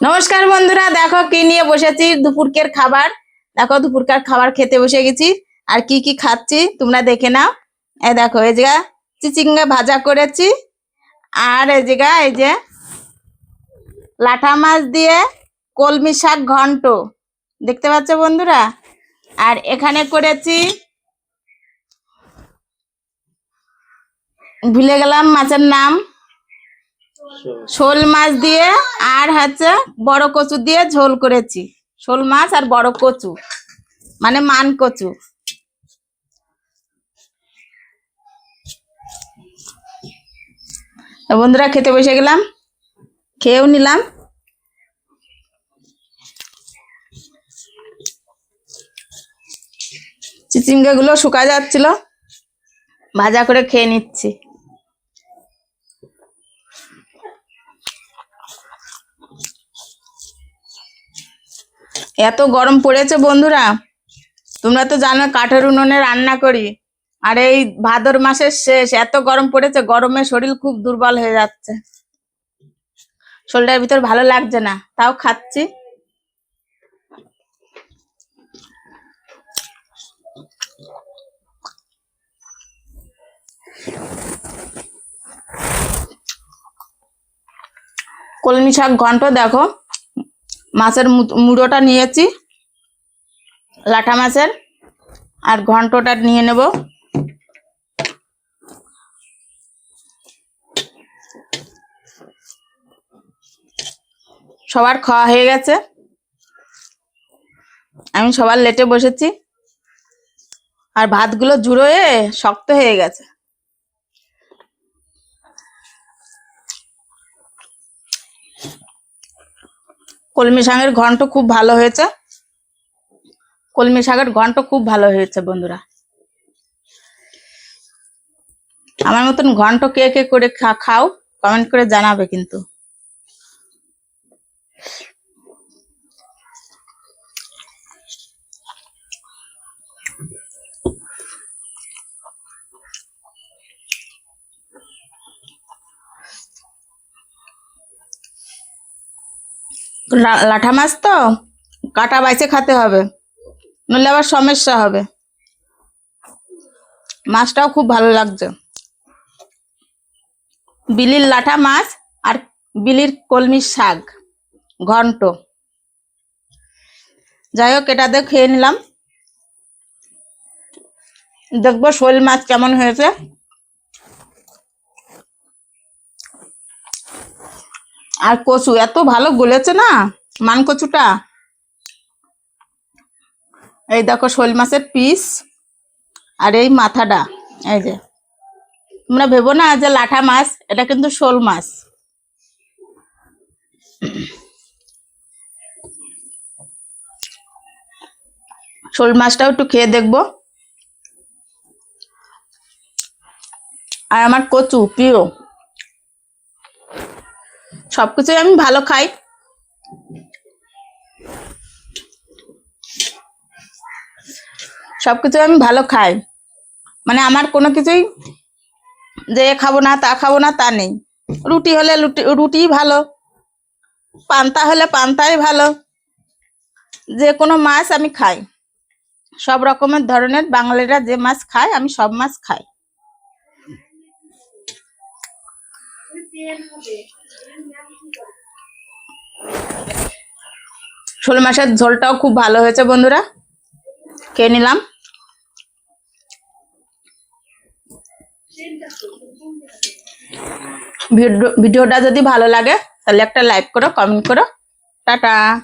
নমস্কার বন্ধুরা, দেখো কি নিয়ে বসেছি? দুপুরকের খাবার। দেখো, দুপুরকার খাবার খেতে বসে গেছি। আর কি কি খাচ্ছি, তোমরা দেখে নাও। এই দেখো, এই জায়গা চিচিঙ্গা ভাজা করেছি। আর এই জায়গা এই যে লাঠা মাছ দিয়ে কলমি শাক ঘন্ট। দেখতে পাচ্ছ বন্ধুরা? আর এখানে করেছি, ভুলে গেলাম মাছের নাম। শোল মাছ দিয়ে আর হচ্ছে বড় কচু দিয়ে ঝোল করেছি। শোল মাছ আর বড় কচু মানে মান কচু। বন্ধুরা, খেতে বসে গেলাম, খেয়েও নিলাম। চিচিঙ্গা গুলো শুকা যাচ্ছিল, ভাজা করে খেয়ে নিচ্ছি। এত গরম পড়েছে বন্ধুরা। তোমরা তো জানো কাঠের উনুনে রান্না করি। আর এই ভাদর মাসের শেষ, এত গরম পড়েছে, গরমে শরীর খুব দুর্বল হয়ে যাচ্ছে। শরীরের ভিতর ভালো লাগছে না, তাও খাচ্ছি। কলমি শাক ঘন্ট দেখো। মাছের মুড়োটা নিয়েছি, লাঠা মাছের, আর ঘন্টটা নিয়ে নেব। সবার খাওয়া হয়ে গেছে। আমি সবার লেটে বসেছি। আর ভাতগুলো জুড়োয়ে শক্ত হয়ে গেছে। কলমি শাকের ঘন্ট খুব ভালো হয়েছে। কলমি শাকের ঘন্ট খুব ভালো হয়েছে বন্ধুরা। আমার মতন ঘন্ট কে কে করে খাও কমেন্ট করে জানাবে কিন্তু। লাঠা মাছ তো? কাটা বাইছে খেতে হবে। নইলে আবার সমস্যা হবে। মাছটাও খুব ভালো লাগছে। বিলির লাঠা মাছ আর বিলির কলমি শাক, ঘন্ট। যাই হোক, এটা দিয়ে খেয়ে নিলাম। দেখব শোল মাছ কেমন হয়েছে। আর কচু, এত ভালো গলেছে না মান কচুটা এই দেখো শোল মাছের পিস আর এই মাথাটা, এই যে। তোমরা ভেবো না যে লাঠা মাছ, এটা কিন্তু শোল মাছ। শোল মাছটাও একটু খেয়ে দেখব। আর আমার কচু, প্রিয়। সবকিছুই আমি ভালো খাই। সবকিছু আমি ভালো খাই। মানে আমার কোনো কিছুই যে খাব না, তা খাব না, তা নেই। রুটি হলে রুটি রুটি ভালো। পান্তা হলে পান্তাই ভালো। যে কোনো মাছ আমি খাই। সব রকমের ধরনের বাঙালিরা যে মাছ খায়, আমি সব মাছ খাই। শোল মাছের ঝোলটাও খুব ভালো হয়েছে, বন্ধুরা। খেয়ে নিলাম। ভিডিও- ভিডিওটা যদি ভালো লাগে, তাহলে একটা লাইক করো, কমেন্ট করো। টাটা।